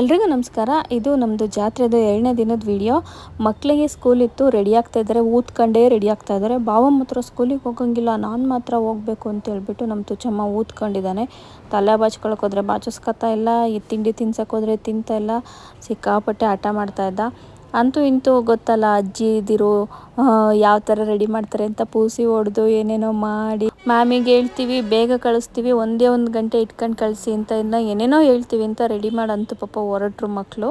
ಎಲ್ರಿಗೂ ನಮಸ್ಕಾರ. ಇದು ನಮ್ಮದು ಜಾತ್ರೆದು ಎರಡನೇ ದಿನದ ವಿಡಿಯೋ. ಮಕ್ಕಳಿಗೆ ಸ್ಕೂಲ್ ಇತ್ತು ರೆಡಿ ಆಗ್ತಾ ಇದ್ದಾರೆ. ಊದ್ಕೊಂಡೇ ರೆಡಿ ಆಗ್ತಾ ಇದ್ದಾರೆ. ಬಾವ ಮಾತ್ರ ಸ್ಕೂಲಿಗೆ ಹೋಗಂಗಿಲ್ಲ. ನಾನು ಮಾತ್ರ ಹೋಗಬೇಕು ಅಂತ ಹೇಳ್ಬಿಟ್ಟು ನಮ್ಮ ತುಚಮ್ಮ ಊದ್ಕೊಂಡಿದ್ದಾನೆ. ತಲೆ ಬಾಚ್ಕೊಳಕ್ಕೆ ಹೋದ್ರೆ ಬಾಚಿಸ್ಕೊತಾ ಇಲ್ಲ, ಈ ತಿಂಡಿ ತಿನ್ಸಕ್ಕೆ ಹೋದ್ರೆ ತಿಂತಾ ಇಲ್ಲ. ಸಿಕ್ಕಾಪಟ್ಟೆ ಆಟ ಮಾಡ್ತಾ ಇದ್ದ. ಅಂತೂ ಇಂತೂ ಗೊತ್ತಲ್ಲ, ಅಜ್ಜಿ ಇದಿರು ಯಾವ ಥರ ರೆಡಿ ಮಾಡ್ತಾರೆ ಅಂತ ಪೂಸಿ ಹೊಡೆದು ಏನೇನೋ ಮಾಡಿ. ಮ್ಯಾಮಿಗೆ ಹೇಳ್ತೀವಿ, ಬೇಗ ಕಳಿಸ್ತೀವಿ, ಒಂದೇ ಒಂದು ಗಂಟೆ ಇಟ್ಕೊಂಡು ಕಳಿಸಿ ಅಂತ ಇನ್ನ ಏನೇನೋ ಹೇಳ್ತೀವಿ ಅಂತ ರೆಡಿ ಮಾಡಂತೂ ಪಾಪ ಹೊರಟ್ರು ಮಕ್ಕಳು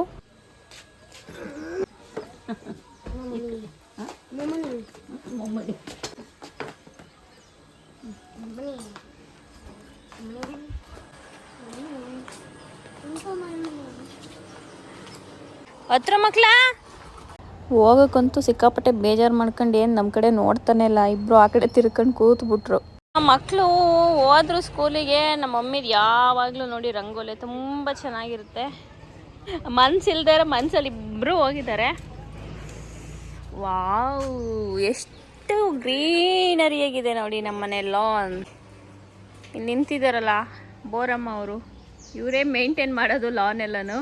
ಹತ್ರ ಮಕ್ಳ? ಹೋಗಕ್ಕಂತೂ ಸಿಕ್ಕಾಪಟ್ಟೆ ಬೇಜಾರು ಮಾಡ್ಕೊಂಡು ಏನು ನಮ್ಮ ಕಡೆ ನೋಡ್ತಾನೆ ಇಲ್ಲ. ಇಬ್ರು ಆ ಕಡೆ ತಿರ್ಕೊಂಡು ಕೂತ್ಬಿಟ್ರು. ಮಕ್ಕಳು ಹೋದ್ರು ಸ್ಕೂಲಿಗೆ, ನಮ್ಮ ಮಮ್ಮಿದು ಯಾವಾಗಲೂ ನೋಡಿ ರಂಗೋಲಿ ತುಂಬ ಚೆನ್ನಾಗಿರುತ್ತೆ. ಮನ್ಸಿಲ್ದೇ ಮನ್ಸಲ್ಲಿ ಇಬ್ಬರು ಹೋಗಿದ್ದಾರೆ. ವಾವ್, ಎಷ್ಟು ಗ್ರೀನರಿ ಆಗಿದೆ ನೋಡಿ ನಮ್ಮ ಮನೆ ಲಾನ್ ಇಲ್ಲಿ ನಿಂತಿದ್ದಾರಲ್ಲ ಬೋರಮ್ಮ ಅವರು. ಇವರೇ ಮೇಂಟೈನ್ ಮಾಡೋದು ಲಾನ್ ಎಲ್ಲನೂ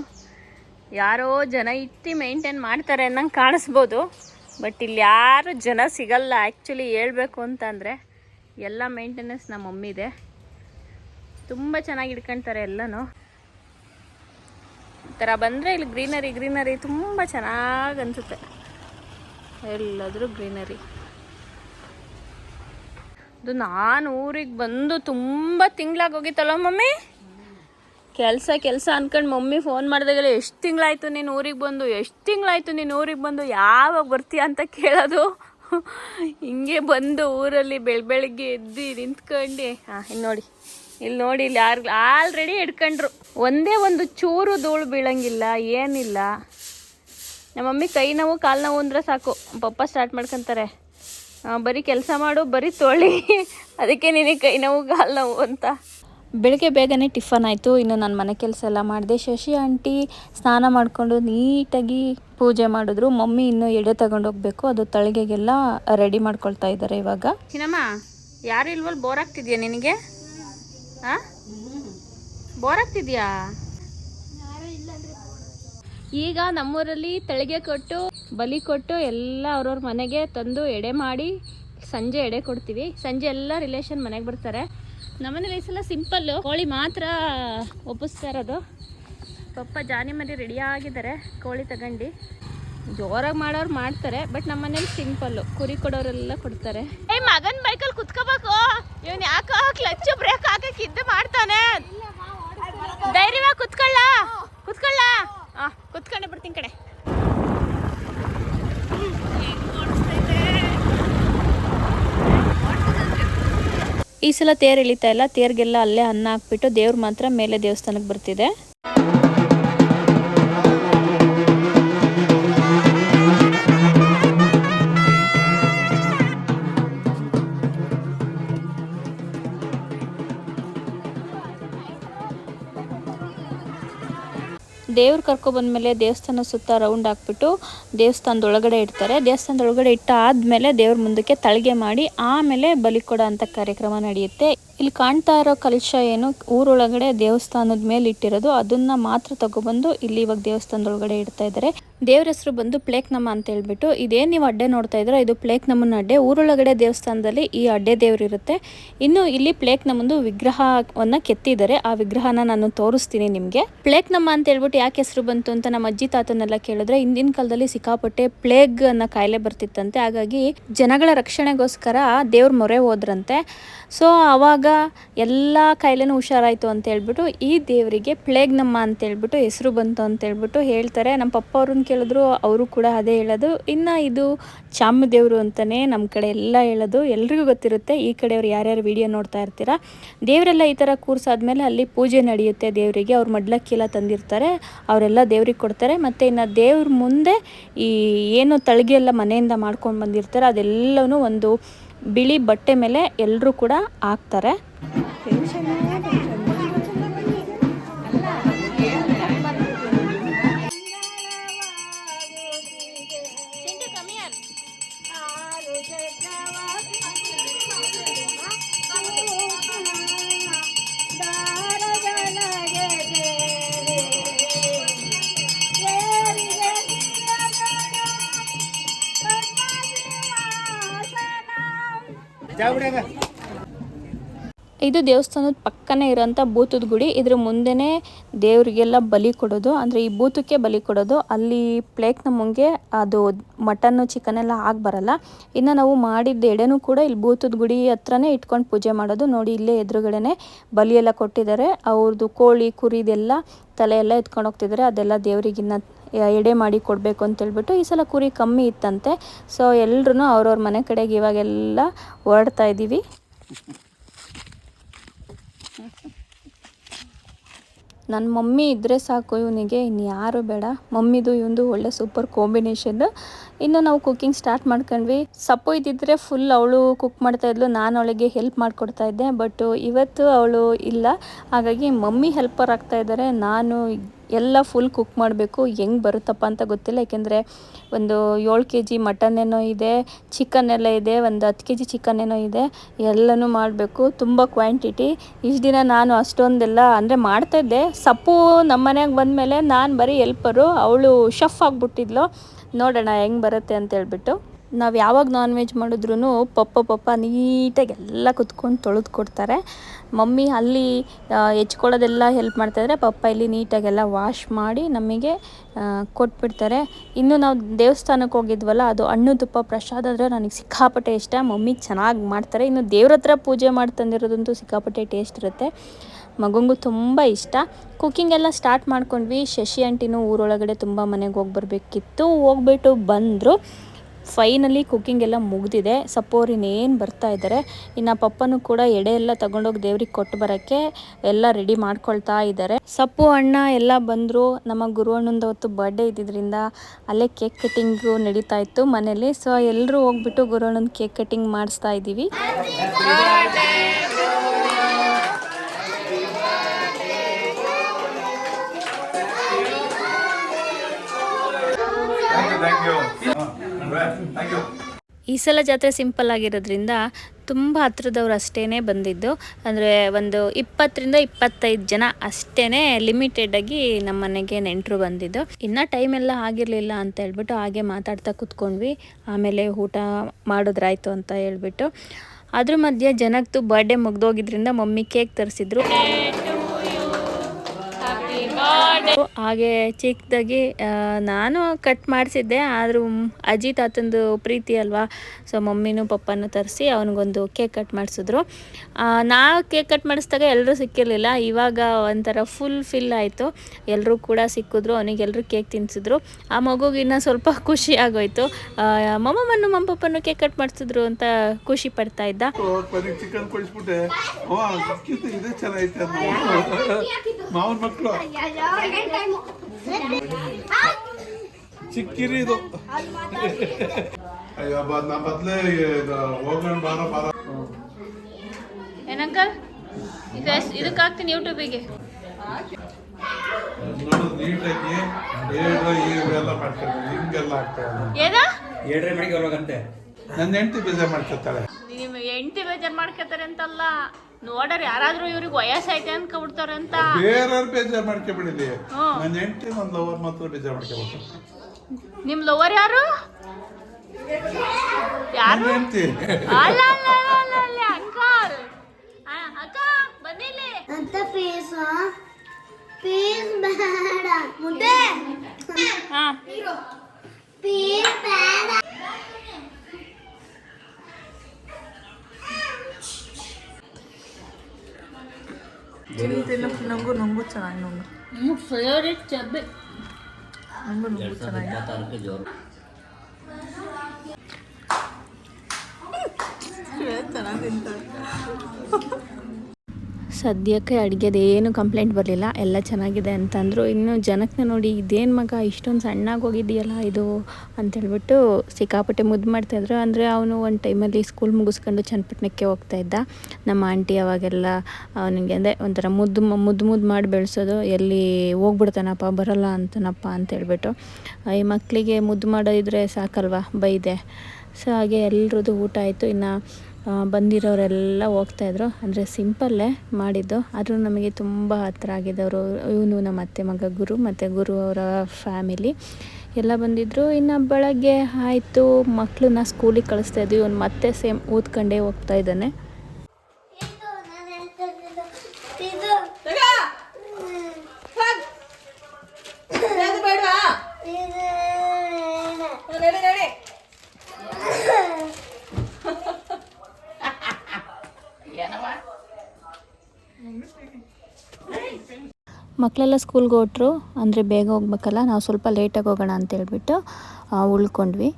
ಯಾರೋ ಜನ ಇಟ್ಟು ಮೇಂಟೈನ್ ಮಾಡ್ತಾರೆ ಅನ್ನಂಗೆ ಕಾಣಿಸ್ಬೋದು. ಬಟ್ ಇಲ್ಲಿ ಯಾರು ಜನ ಸಿಗಲ್ಲ. ಆ್ಯಕ್ಚುಲಿ ಹೇಳಬೇಕು ಅಂತಂದರೆ ಎಲ್ಲ ಮೇಂಟೆನೆನ್ಸ್ ನಮ್ಮ ಮಮ್ಮಿದೆ. ತುಂಬ ಚೆನ್ನಾಗಿ ಇಟ್ಕೊಳ್ತಾರೆ ಎಲ್ಲನೂ. ಈ ಥರ ಬಂದರೆ ಇಲ್ಲಿ ಗ್ರೀನರಿ ಗ್ರೀನರಿ ತುಂಬ ಚೆನ್ನಾಗಿ ಅನಿಸುತ್ತೆ. ಎಲ್ಲಾದರೂ ಗ್ರೀನರಿ ಅದು ನಾನು ಊರಿಗೆ ಬಂದು ತುಂಬ ತಿಂಗ್ಳಾಗಿ ಹೋಗಿತ್ತಲ್ಲ ಮಮ್ಮಿ? ಕೆಲಸ ಕೆಲಸ ಅನ್ಕೊಂಡು ಮಮ್ಮಿ ಫೋನ್ ಮಾಡಿದಾಗೆಲ್ಲ ಎಷ್ಟು ತಿಂಗಳಾಯ್ತು ನೀನು ಊರಿಗೆ ಬಂದು? ಎಷ್ಟು ತಿಂಗಳಾಯ್ತು ನೀನು ಊರಿಗೆ ಬಂದು? ಯಾವಾಗ ಬರ್ತೀಯ ಅಂತ ಕೇಳೋದು? ಹಿಂಗೆ ಬಂದು ಊರಲ್ಲಿ ಬೆಳ ಬೆಳಗ್ಗೆ ಎದ್ದು ನಿಂತ್ಕೊಂಡು. ಹಾಂ ಇಲ್ಲಿ ನೋಡಿ. ಇಲ್ಲಿ ನೋಡಿ ಇಲ್ಲಿ ಯಾರು ಆಲ್ರೆಡಿ ಹಿಡ್ಕೊಂಡ್ರು. ಒಂದೇ ಒಂದು ಚೂರು ಧೂಳು ಬೀಳಂಗಿಲ್ಲ, ಏನಿಲ್ಲ. ನಮ್ಮ ಮಮ್ಮಿ ಕೈ ನೋವು, ಕಾಲು ನೋವು ಅಂದರೆ ಸಾಕು. ಪಪ್ಪ ಸ್ಟಾರ್ಟ್ ಮಾಡ್ಕೊತಾರೆ. ಬರೀ ಕೆಲಸ ಮಾಡು, ಬರೀ ತೊಳಿ. ಅದಕ್ಕೆ ನಿನಗೆ ಕೈ ನೋವು, ಕಾಲು ನೋವು ಅಂತ. ಬೆಳಗ್ಗೆ ಬೇಗನೆ ಟಿಫನ್ ಆಯಿತು. ಇನ್ನು ನಾನು ಮನೆ ಕೆಲಸ ಎಲ್ಲ ಮಾಡಿದೆ. ಶಶಿ ಆಂಟಿ ಸ್ನಾನ ಮಾಡಿಕೊಂಡು ನೀಟಾಗಿ ಪೂಜೆ ಮಾಡಿದ್ರು. ಮಮ್ಮಿ ಇನ್ನು ಎಡೆ ತಗೊಂಡೋಗ್ಬೇಕು ಅದು ತಳಿಗೆಗೆಲ್ಲ ರೆಡಿ ಮಾಡ್ಕೊಳ್ತಾ ಇದ್ದಾರೆ ಇವಾಗ. ಚಿನ್ನಮ್ಮ ಯಾರು ಇಲ್ವಲ್ ಬೋರ್ ಆಗ್ತಿದ್ಯಾ ನಿನಗೆ? ಹಾಂ ಬೋರ್ ಆಗ್ತಿದ್ಯಾ? ಈಗ ನಮ್ಮೂರಲ್ಲಿ ತಳಿಗೆ ಕೊಟ್ಟು ಬಲಿ ಕೊಟ್ಟು ಎಲ್ಲ ಅವ್ರವ್ರ ಮನೆಗೆ ತಂದು ಎಡೆ ಮಾಡಿ ಸಂಜೆ ಎಡೆ ಕೊಡ್ತೀವಿ. ಸಂಜೆ ಎಲ್ಲ ರಿಲೇಷನ್ ಮನೆಗೆ ಬರ್ತಾರೆ. ನಮ್ಮನೇಲಿ ಈ ಸಲ ಸಿಂಪಲ್ಲು. ಕೋಳಿ ಮಾತ್ರ ಒಪ್ಪಿಸ್ತಾ ಇರೋದು. ಪಪ್ಪ ಜಾನಿ ಮನೆ ರೆಡಿ ಆಗಿದ್ದಾರೆ. ಕೋಳಿ ತಗೊಂಡು. ಜೋರಾಗಿ ಮಾಡೋರು ಮಾಡ್ತಾರೆ ಬಟ್ ನಮ್ಮ ಮನೇಲಿ ಸಿಂಪಲ್ಲು. ಕುರಿ ಕೊಡೋರೆಲ್ಲ ಕೊಡ್ತಾರೆ. ಏ, ಮಗನ್ ಬೈಕಲ್ಲಿ ಕುತ್ಕೋಬೇಕು. ಇವನ್ ಯಾಕೋ ಕ್ಲಚ್ ಬ್ರೇಕ್ ಹಾಕಕ್ಕೆ ಇದ್ದು ಮಾಡ್ತಾನೆ. ಧೈರ್ಯವಾಗಿ ಕುತ್ಕೊಳ್ಳ. ಕುತ್ಕೊಳ್ಳ. ಕುತ್ಕೊಂಡೆ ಬಿಡ್ತೀನಿ ಕಡೆ ಈ ಸಲ ತೇರು ಇಳಿತಾ ಇಲ್ಲ. ತೇರ್ಗೆಲ್ಲ ಅಲ್ಲೇ ಅನ್ನ ಹಾಕ್ಬಿಟ್ಟು ದೇವ್ರ ಮಾತ್ರ ಮೇಲೆ ದೇವಸ್ಥಾನಕ್ಕೆ ಬರ್ತಿದೆ. ದೇವ್ರು ಕರ್ಕೊ ಬಂದ್ಮೇಲೆ ದೇವಸ್ಥಾನ ಸುತ್ತ ರೌಂಡ್ ಹಾಕ್ಬಿಟ್ಟು ದೇವಸ್ಥಾನದ ಒಳಗಡೆ ಇಡ್ತಾರೆ. ದೇವಸ್ಥಾನದ ಒಳಗಡೆ ಇಟ್ಟ ಆದ್ಮೇಲೆ ದೇವ್ರ ಮುಂದಕ್ಕೆ ತಳಿಗೆ ಮಾಡಿ ಆಮೇಲೆ ಬಲಿ ಕೊಡೋ ಅಂತ ಕಾರ್ಯಕ್ರಮ ನಡೆಯುತ್ತೆ. ಇಲ್ಲಿ ಕಾಣ್ತಾ ಇರೋ ಕಲಶ ಏನು? ಊರೊಳಗಡೆ ದೇವಸ್ಥಾನದ ಮೇಲೆ ಇಟ್ಟಿರೋದು. ಅದನ್ನ ಮಾತ್ರ ತಗೊಬಂದು ಇಲ್ಲಿ ಇವಾಗ ದೇವಸ್ಥಾನದ ಒಳಗಡೆ ಇಡ್ತಾ ಇದ್ದಾರೆ. ದೇವ್ರ ಹೆಸರು ಬಂದು ಪ್ಲೇಕ್ನಮ್ಮ ಅಂತ ಹೇಳ್ಬಿಟ್ಟು ಇದೇನು ನೀವು ಅಡ್ಡೆ ನೋಡ್ತಾ ಇದ್ರೆ ಇದು ಪ್ಲೇಕ್ನಮ್ಮನ ಅಡ್ಡೆ. ಊರೊಳಗಡೆ ದೇವಸ್ಥಾನದಲ್ಲಿ ಈ ಅಡ್ಡೆ ದೇವ್ರು ಇರುತ್ತೆ. ಇನ್ನು ಇಲ್ಲಿ ಪ್ಲೇಕ್ನಮ್ಮಂದು ವಿಗ್ರಹವನ್ನ ಕೆತ್ತಿದ್ದಾರೆ. ಆ ವಿಗ್ರಹನ ನಾನು ತೋರಿಸ್ತೀನಿ ನಿಮಗೆ. ಪ್ಲೇಕ್ನಮ್ಮ ಅಂತ ಹೇಳ್ಬಿಟ್ಟು ಯಾಕೆ ಹೆಸರು ಬಂತು ಅಂತ ನಮ್ಮ ಅಜ್ಜಿ ತಾತನೆಲ್ಲ ಕೇಳಿದ್ರೆ, ಹಿಂದಿನ ಕಾಲದಲ್ಲಿ ಸಿಕ್ಕಾಪಟ್ಟೆ ಪ್ಲೇಗ್ ಅನ್ನೋ ಕಾಯಿಲೆ ಬರ್ತಿತ್ತಂತೆ. ಹಾಗಾಗಿ ಜನಗಳ ರಕ್ಷಣೆಗೋಸ್ಕರ ದೇವ್ರ ಮೊರೆ ಹೋದ್ರಂತೆ. ಸೊ, ಅವಾಗ ಎಲ್ಲ ಕಾಯಿಲೆನೂ ಹುಷಾರಾಯಿತು ಅಂತ ಹೇಳ್ಬಿಟ್ಟು ಈ ದೇವರಿಗೆ ಪ್ಲೇಗ್ನಮ್ಮ ಅಂತ ಹೇಳ್ಬಿಟ್ಟು ಹೆಸರು ಬಂತು ಅಂತ ಹೇಳ್ಬಿಟ್ಟು ಹೇಳ್ತಾರೆ. ನಮ್ಮ ಪಪ್ಪ ಅವ್ರನ್ನ ಕೇಳಿದ್ರು ಅವರು ಕೂಡ ಅದೇ ಹೇಳೋದು. ಇನ್ನು ಇದು ಚಾಮ ದೇವರು ಅಂತಲೇ ನಮ್ಮ ಕಡೆ ಎಲ್ಲ ಹೇಳೋದು. ಎಲ್ರಿಗೂ ಗೊತ್ತಿರುತ್ತೆ ಈ ಕಡೆಯವ್ರು ಯಾರ್ಯಾರು ವಿಡಿಯೋ ನೋಡ್ತಾ ಇರ್ತೀರಾ. ದೇವರೆಲ್ಲ ಈ ಥರ ಕೂರ್ಸಾದ್ಮೇಲೆ ಅಲ್ಲಿ ಪೂಜೆ ನಡೆಯುತ್ತೆ ದೇವರಿಗೆ. ಅವ್ರು ಮಡ್ಲಕ್ಕೆಲ್ಲ ತಂದಿರ್ತಾರೆ. ಅವರೆಲ್ಲ ದೇವ್ರಿಗೆ ಕೊಡ್ತಾರೆ. ಮತ್ತು ಇನ್ನು ದೇವ್ರ ಮುಂದೆ ಈ ಏನು ತಳಗೆ ಎಲ್ಲ ಮನೆಯಿಂದ ಮಾಡ್ಕೊಂಡು ಬಂದಿರ್ತಾರೆ. ಅದೆಲ್ಲವೂ ಒಂದು ಬಿಳಿ ಬಟ್ಟೆ ಮೇಲೆ ಎಲ್ಲರೂ ಕೂಡ ಹಾಕ್ತಾರೆ. ಇದು ದೇವಸ್ಥಾನದ ಪಕ್ಕನೆ ಇರೋಂಥ ಭೂತದ ಗುಡಿ. ಇದ್ರ ಮುಂದೆನೇ ದೇವರಿಗೆಲ್ಲ ಬಲಿ ಕೊಡೋದು. ಅಂದ್ರೆ ಈ ಭೂತಕ್ಕೆ ಬಲಿ ಕೊಡೋದು. ಅಲ್ಲಿ ಪ್ಲೇಕ್ ಮುಂಗೆ ಅದು ಮಟನ್ ಚಿಕನ್ ಎಲ್ಲ ಆಗಿ ಬರಲ್ಲ. ಇನ್ನ ನಾವು ಮಾಡಿದ್ದ ಎಡೆನೂ ಕೂಡ ಇಲ್ಲಿ ಭೂತದ ಗುಡಿ ಹತ್ರನೇ ಇಟ್ಕೊಂಡು ಪೂಜೆ ಮಾಡೋದು. ನೋಡಿ ಇಲ್ಲೇ ಎದುರುಗಡೆನೆ ಬಲಿ ಎಲ್ಲ ಕೊಟ್ಟಿದ್ದಾರೆ. ಅವ್ರದ್ದು ಕೋಳಿ ಕುರಿದೆಲ್ಲ ತಲೆ ಎಲ್ಲ ಎತ್ಕೊಂಡು ಹೋಗ್ತಿದ್ದಾರೆ. ಅದೆಲ್ಲ ದೇವರಿಗಿನ್ನ ಎಡೆ ಮಾಡಿ ಕೊಡಬೇಕು ಅಂತೇಳ್ಬಿಟ್ಟು ಈ ಸಲ ಕುರಿ ಕಮ್ಮಿ ಇತ್ತಂತೆ. ಸೊ ಎಲ್ಲರೂ ಅವ್ರವ್ರ ಮನೆ ಕಡೆಗೆ ಇವಾಗೆಲ್ಲ ಹೊರಡ್ತಾ ಇದ್ದೀವಿ. ನನ್ನ ಮಮ್ಮಿ ಇದ್ದರೆ ಸಾಕು, ಇವನಿಗೆ ಇನ್ಯಾರು ಯಾರು ಬೇಡ. ಮಮ್ಮಿದು ಇವನು ಒಳ್ಳೆ ಸೂಪರ್ ಕಾಂಬಿನೇಷನ್ ಇನ್ನು ನಾವು ಕುಕ್ಕಿಂಗ್ ಸ್ಟಾರ್ಟ್ ಮಾಡ್ಕೊಂಡ್ವಿ. ಸಪ್ಪು ಇದ್ದಿದ್ರೆ ಫುಲ್ ಅವಳು ಕುಕ್ ಮಾಡ್ತಾ ಇದ್ಲು, ನಾನು ಅವಳಿಗೆ ಹೆಲ್ಪ್ ಮಾಡಿಕೊಡ್ತಾ ಇದ್ದೆ ಬಟ್ ಇವತ್ತು ಅವಳು ಇಲ್ಲ. ಹಾಗಾಗಿ ಮಮ್ಮಿ ಹೆಲ್ಪರ್ ಆಗ್ತಾ ಇದ್ದಾರೆ ನಾನು ಎಲ್ಲ ಫುಲ್ ಕುಕ್ ಮಾಡಬೇಕು, ಹೆಂಗೆ ಬರುತ್ತಪ್ಪ ಅಂತ ಗೊತ್ತಿಲ್ಲ. ಯಾಕೆಂದರೆ ಒಂದು ಏಳು ಕೆ ಜಿ ಮಟನ್ ಏನೋ ಇದೆ ಚಿಕನ್ ಎಲ್ಲ ಇದೆ, ಒಂದು ಹತ್ತು ಕೆ ಜಿ ಚಿಕನ್ ಏನೋ ಇದೆ, ಎಲ್ಲನೂ ಮಾಡಬೇಕು, ತುಂಬ ಕ್ವಾಂಟಿಟಿ ಇಷ್ಟು ದಿನ ನಾನು ಅಷ್ಟೊಂದೆಲ್ಲ ಅಂದರೆ ಮಾಡ್ತಾಯಿದ್ದೆ ಸಪ್ಪು ನಮ್ಮ ಮನೆಗೆ ಬಂದಮೇಲೆ ನಾನು ಬರೀ ಎಲ್ಪರು ಅವಳು ಶಫ್ ಆಗಿಬಿಟ್ಟಿದ್ಲು. ನೋಡೋಣ ಹೆಂಗೆ ಬರುತ್ತೆ ಅಂತ ಹೇಳ್ಬಿಟ್ಟು. ನಾವು ಯಾವಾಗ ನಾನ್ ವೆಜ್ ಮಾಡಿದ್ರೂ ಪಪ್ಪ ಪಪ್ಪ ನೀಟಾಗಿ ಎಲ್ಲ ಕುತ್ಕೊಂಡು ತೊಳೆದು ಕೊಡ್ತಾರೆ. ಮಮ್ಮಿ ಅಲ್ಲಿ ಹೆಚ್ಕೊಳ್ಳೋದೆಲ್ಲ ಹೆಲ್ಪ್ ಮಾಡ್ತಾಯಿದ್ರೆ ಪಪ್ಪ ಇಲ್ಲಿ ನೀಟಾಗೆಲ್ಲ ವಾಶ್ ಮಾಡಿ ನಮಗೆ ಕೊಟ್ಬಿಡ್ತಾರೆ. ಇನ್ನು ನಾವು ದೇವಸ್ಥಾನಕ್ಕೆ ಹೋಗಿದ್ವಲ್ಲ, ಅದು ಹಣ್ಣು ತುಪ್ಪ ಪ್ರಸಾದ ಅಂದರೆ ನನಗೆ ಸಿಕ್ಕಾಪಟ್ಟೆ ಇಷ್ಟ. ಮಮ್ಮಿ ಚೆನ್ನಾಗಿ ಮಾಡ್ತಾರೆ. ಇನ್ನು ದೇವ್ರ ಹತ್ರ ಪೂಜೆ ಮಾಡಿ ತಂದಿರೋದಂತೂ ಸಿಕ್ಕಾಪಟ್ಟೆ ಟೇಸ್ಟ್ ಇರುತ್ತೆ. ಮಗಂಗೂ ತುಂಬ ಇಷ್ಟ. ಕುಕ್ಕಿಂಗ್ ಎಲ್ಲ ಸ್ಟಾರ್ಟ್ ಮಾಡ್ಕೊಂಡ್ವಿ. ಶಶಿ ಆಂಟಿನೂ ಊರೊಳಗಡೆ ತುಂಬ ಮನೆಗೆ ಹೋಗಿ ಬರಬೇಕಿತ್ತು. ಹೋಗ್ಬಿಟ್ಟು ಬಂದರು. ಫೈನಲಿ ಕುಕ್ಕಿಂಗ್ ಎಲ್ಲ ಮುಗಿದಿದೆ. ಸಪ್ಪೋರು ಇನ್ನೇನು ಬರ್ತಾ ಇದ್ದಾರೆ ಇನ್ನು ಪಪ್ಪನೂ ಕೂಡ ಎಡೆ ಎಲ್ಲ ತಗೊಂಡೋಗಿ ದೇವ್ರಿಗೆ ಕೊಟ್ಟು ಬರೋಕ್ಕೆ ಎಲ್ಲ ರೆಡಿ ಮಾಡ್ಕೊಳ್ತಾ ಇದ್ದಾರೆ ಸಪ್ಪು ಅಣ್ಣ ಎಲ್ಲ ಬಂದರು. ನಮ್ಮ ಗುರು ಅಣ್ಣಂದು ಹೊತ್ತು ಬರ್ಡೇ ಇದ್ದಿದ್ದರಿಂದ ಅಲ್ಲೇ ಕೇಕ್ ಕಟ್ಟಿಂಗು ನಡೀತಾ ಇತ್ತು ಮನೇಲಿ ಸೊ ಎಲ್ಲರೂ ಹೋಗ್ಬಿಟ್ಟು ಗುರು ಅಣ್ಣನ ಕೇಕ್ ಕಟ್ಟಿಂಗ್ ಮಾಡಿಸ್ತಾ ಇದ್ದೀವಿ. ಈ ಸಲ ಜಾತ್ರೆ ಸಿಂಪಲ್ ಆಗಿರೋದ್ರಿಂದ ತುಂಬ ಹತ್ರದವ್ರು ಅಷ್ಟೇ ಬಂದಿದ್ದು. ಅಂದರೆ ಒಂದು ಇಪ್ಪತ್ತರಿಂದ ಇಪ್ಪತ್ತೈದು ಜನ ಅಷ್ಟೇ ಲಿಮಿಟೆಡಾಗಿ ನಮ್ಮ ಮನೆಗೆ ನೆಂಟರು ಬಂದಿದ್ದು. ಇನ್ನೂ ಟೈಮ್ ಎಲ್ಲ ಆಗಿರಲಿಲ್ಲ ಅಂತ ಹೇಳ್ಬಿಟ್ಟು ಹಾಗೆ ಮಾತಾಡ್ತಾ ಕೂತ್ಕೊಂಡ್ವಿ. ಆಮೇಲೆ ಊಟ ಮಾಡಿದ್ರಾಯ್ತು ಅಂತ ಹೇಳ್ಬಿಟ್ಟು. ಅದ್ರ ಮಧ್ಯೆ ಜನಕ್ಕೂ ಬರ್ಡೇ ಮುಗ್ದೋಗಿದ್ರಿಂದ ಮಮ್ಮಿ ಕೇಕ್ ತರಿಸಿದ್ರು. ಹಾಗೆ ಚಿಕ್ಕದಾಗಿ ನಾನು ಕಟ್ ಮಾಡಿಸಿದ್ದೆ. ಆದರೂ ಅಜ್ಜಿ ತಾತಂದು ಪ್ರೀತಿ ಅಲ್ವಾ? ಸೊ ಮಮ್ಮಿನೂ ಪಪ್ಪನೂ ತರಿಸಿ ಅವನಿಗೊಂದು ಕೇಕ್ ಕಟ್ ಮಾಡಿಸಿದ್ರು. ನಾ ಕೇಕ್ ಕಟ್ ಮಾಡಿಸ್ದಾಗ ಎಲ್ಲರೂ ಸಿಕ್ಕಿರಲಿಲ್ಲ. ಇವಾಗ ಒಂಥರ ಫುಲ್ ಫಿಲ್ ಆಯಿತು. ಎಲ್ಲರೂ ಕೂಡ ಸಿಕ್ಕಿದ್ರು. ಅವನಿಗೆಲ್ಲರೂ ಕೇಕ್ ತಿನ್ನಿಸಿದ್ರು ಆ ಮಗುಗಿನ್ನ ಇನ್ನೂ ಸ್ವಲ್ಪ ಖುಷಿ ಆಗೋಯ್ತು. ಮಮ್ಮಮ್ಮನ್ನು ಮಮ್ಮ ಪಪ್ಪನ್ನು ಕೇಕ್ ಕಟ್ ಮಾಡಿಸಿದ್ರು ಅಂತ ಖುಷಿ ಪಡ್ತಾ ಇದ್ದ. ಮಾವನ ಮಕ್ಕಳು ಚಿಕ್ಕಿರಿ ಇದು ಅಯ್ಯೋ ನಾ ಬದ್ಲೇ ಇದು ಹೋಗೋಣ ಬಾರ ಬಾರ ಏನಂಕಲ್ ಇದಕ್ಕೆ ಹಾಕ್ತೀನಿ ಯೂಟ್ಯೂಬಿಗೆ. ನೋಡು ನೀಟಾಗಿ ಏಳು ಇವೆಲ್ಲ ಮಾಡ್ತಾರೆ ಹಿಂಗೆಲ್ಲ ಆಗ್ತಾರೆ ಏನಾ? ಹೋಗಂತೆ ನನ್ನ ಹೆಂಡತಿ ಬೇಜಾರು ಮಾಡ್ಕೊತಾಳೆ ನಿಮ್ಮ ಹೆಂಡತಿ ಬೇಜಾರು ಮಾಡ್ಕೊತಾರೆ ಅಂತಲ್ಲ. ನೋಡರ್ ಯಾರಾದ್ರೂ ಇವ್ರಿಗೆ ವಯಸ್ಸೈತೆ ಅನ್ಕೊಬಿಡ್ತಾರೆ ಅಂತ. ಬೇರೆಯವ್ರು ಬೇಜಾರು ಮಾಡ್ಕೊಬಿಡಿದೆ. ನನ್ನ ಹೆಂಡತಿ ನನ್ನ ಲವರ್ ಮಾತ್ರ ಬೇಜಾರು ಮಾಡ್ಕೊಬೇಕು ನಿಮ್ ಲವರ್ ಯಾರು? ಯಾರು? ಹೆಂಡತಿ. ಅಲ್ಲ ಅಲ್ಲ ಅಲ್ಲ ಅಲ್ಲ ಅಲ್ಲ ಅಂಕಲ್ ಅಕ್ಕ ಬನ್ನಿಲ್ಲಿ ಅಂತ ಪೀಸ್ ಫೇಸ್ ಬೇಡ. ಮುದ್ದೆ. ಹಾ. ಪೀಸ್ ಬೇಡ. ನಂಗೂ ನಂಗೂ ಚೆನ್ನಾಗಿ ನಂಗು. Favourite chubby. ನಂಗೂ ನಂಗೂ ಚೆನ್ನಾಗಿ. ಚೆನ್ನಾಗಿ ತಿಂತಾರೆ. ಸದ್ಯಕ್ಕೆ ಅಡುಗೆದು ಏನು ಕಂಪ್ಲೇಂಟ್ ಬರಲಿಲ್ಲ. ಎಲ್ಲ ಚೆನ್ನಾಗಿದೆ ಅಂತಂದರು. ಇನ್ನು ಜನಕ್ಕೆ ನೋಡಿ, ಇದೇನು ಮಗ, ಇಷ್ಟೊಂದು ಸಣ್ಣಾಗಿ ಹೋಗಿದೆಯಲ್ಲ ಇದು? ಅಂತೇಳ್ಬಿಟ್ಟು ಸಿಕ್ಕಾಪಟ್ಟೆ ಮುದ್ದು ಮಾಡ್ತಾಯಿದ್ರು ಅಂದರೆ ಅವನು ಒಂದು ಟೈಮಲ್ಲಿ ಸ್ಕೂಲ್ ಮುಗಿಸ್ಕೊಂಡು ಚನ್ನಪಟ್ಟಣಕ್ಕೆ ಹೋಗ್ತಾ ಇದ್ದ. ನಮ್ಮ ಆಂಟಿ ಅವಾಗೆಲ್ಲ, ಅವನಿಗೆ ಅಂದರೆ ಒಂಥರ ಮುದ್ದು ಮುದ್ದು ಮುದ್ದು ಮಾಡಿ ಬೆಳೆಸೋದು, ಎಲ್ಲಿ ಹೋಗ್ಬಿಡ್ತಾನಪ್ಪ, ಬರಲ್ಲ ಅಂತನಪ್ಪ ಅಂತೇಳ್ಬಿಟ್ಟು ಈ ಮಕ್ಕಳಿಗೆ ಮುದ್ದು ಮಾಡೋದಿದ್ರೆ ಸಾಕಲ್ವಾ? ಬೈದೆ. ಸೊ, ಹಾಗೆ ಎಲ್ರದ್ದು ಊಟ ಆಯಿತು. ಇನ್ನು ಬಂದಿರೋರೆಲ್ಲ ಹೋಗ್ತಾಯಿದ್ರು ಅಂದರೆ ಸಿಂಪಲ್ಲೇ ಮಾಡಿದ್ದು. ಆದರೂ ನಮಗೆ ತುಂಬ ಹತ್ರ ಆಗಿದ್ದವರು, ಇವನು ನಮ್ಮ ಅತ್ತೆ ಮಗ ಗುರು ಮತ್ತು ಗುರು ಅವರ ಫ್ಯಾಮಿಲಿ ಎಲ್ಲ ಬಂದಿದ್ದರು ಇನ್ನು ಬೆಳಗ್ಗೆ ಆಯಿತು ಮಕ್ಕಳನ್ನ ಸ್ಕೂಲಿಗೆ ಕಳಿಸ್ತಾ ಇದ್ವಿ. ಇವನು ಮತ್ತೆ ಸೇಮ್ ಓದ್ಕೊಂಡೇ ಹೋಗ್ತಾ ಇದ್ದಾನೆ ಇದು ನಾನು ಹೇಳ್ತಿದ್ದು ಇದು ಅದು ಬೇಡವಾ ಇದು ನಡಿ ನಡಿ ಮಕ್ಕಳೆಲ್ಲ ಸ್ಕೂಲ್ಗೆ ಹೊಟ್ರು ಅಂದರೆ ಬೇಗ ಹೋಗ್ಬೇಕಲ್ಲ ನಾವು ಸ್ವಲ್ಪ ಲೇಟಾಗಿ ಹೋಗೋಣ ಅಂತ ಹೇಳ್ಬಿಟ್ಟು ಆ, ಉಳ್ಕೊಂಡ್ವಿ.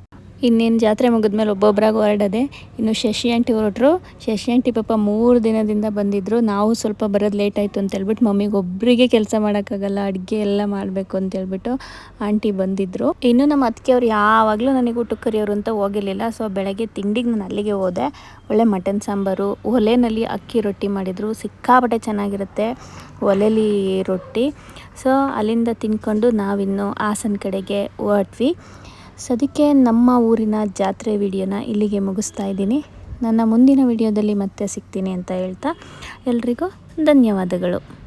ಇನ್ನೇನು ಜಾತ್ರೆ ಮುಗಿದ್ಮೇಲೆ ಒಬ್ಬೊಬ್ಬರಾಗಿ ಹೊರಡದೆ. ಇನ್ನು ಶಶಿ ಆಂಟಿ ಹೊರಟ್ರು. ಶಶಿ ಆಂಟಿ ಪಾಪ ಮೂರು ದಿನದಿಂದ ಬಂದಿದ್ದರು ನಾವು ಸ್ವಲ್ಪ ಬರೋದು ಲೇಟ್ ಆಯಿತು ಅಂತ ಹೇಳ್ಬಿಟ್ಟು ಮಮ್ಮಿಗೆ ಒಬ್ಬರಿಗೆ ಕೆಲಸ ಮಾಡೋಕ್ಕಾಗಲ್ಲ, ಅಡುಗೆ ಎಲ್ಲ ಮಾಡಬೇಕು ಅಂತ ಹೇಳ್ಬಿಟ್ಟು ಆಂಟಿ ಬಂದಿದ್ದರು ಇನ್ನು ನಮ್ಮ ಅತ್ತಿಗೆಯವ್ರು ಯಾವಾಗಲೂ ನನಗೆ ಊಟಕ್ಕೆ ಕರಿಯೋರು ಅಂತ ಹೋಗಿರಲಿಲ್ಲ. ಸೊ ಬೆಳಗ್ಗೆ ತಿಂಡಿಗೆ ನಾನು ಅಲ್ಲಿಗೆ ಹೋದೆ. ಒಳ್ಳೆ ಮಟನ್ ಸಾಂಬಾರು ಒಲೆಯಲ್ಲಿ ಅಕ್ಕಿ ರೊಟ್ಟಿ ಮಾಡಿದರು. ಸಿಕ್ಕಾಪಟ್ಟೆ ಚೆನ್ನಾಗಿರುತ್ತೆ ಒಲೆಲಿ ರೊಟ್ಟಿ. ಸೊ ಅಲ್ಲಿಂದ ತಿನ್ಕೊಂಡು ನಾವಿನ್ನು ಹಾಸನ ಕಡೆಗೆ ಹೊರಟ್ವಿ. ಸದ್ಯಕ್ಕೆ ನಮ್ಮ ಊರಿನ ಜಾತ್ರೆ ವಿಡಿಯೋನ ಇಲ್ಲಿಗೆ ಮುಗಿಸ್ತಾ ಇದ್ದೀನಿ. ನನ್ನ ಮುಂದಿನ ವಿಡಿಯೋದಲ್ಲಿ ಮತ್ತೆ ಸಿಗ್ತೀನಿ ಅಂತ ಹೇಳ್ತಾ ಎಲ್ರಿಗೂ ಧನ್ಯವಾದಗಳು.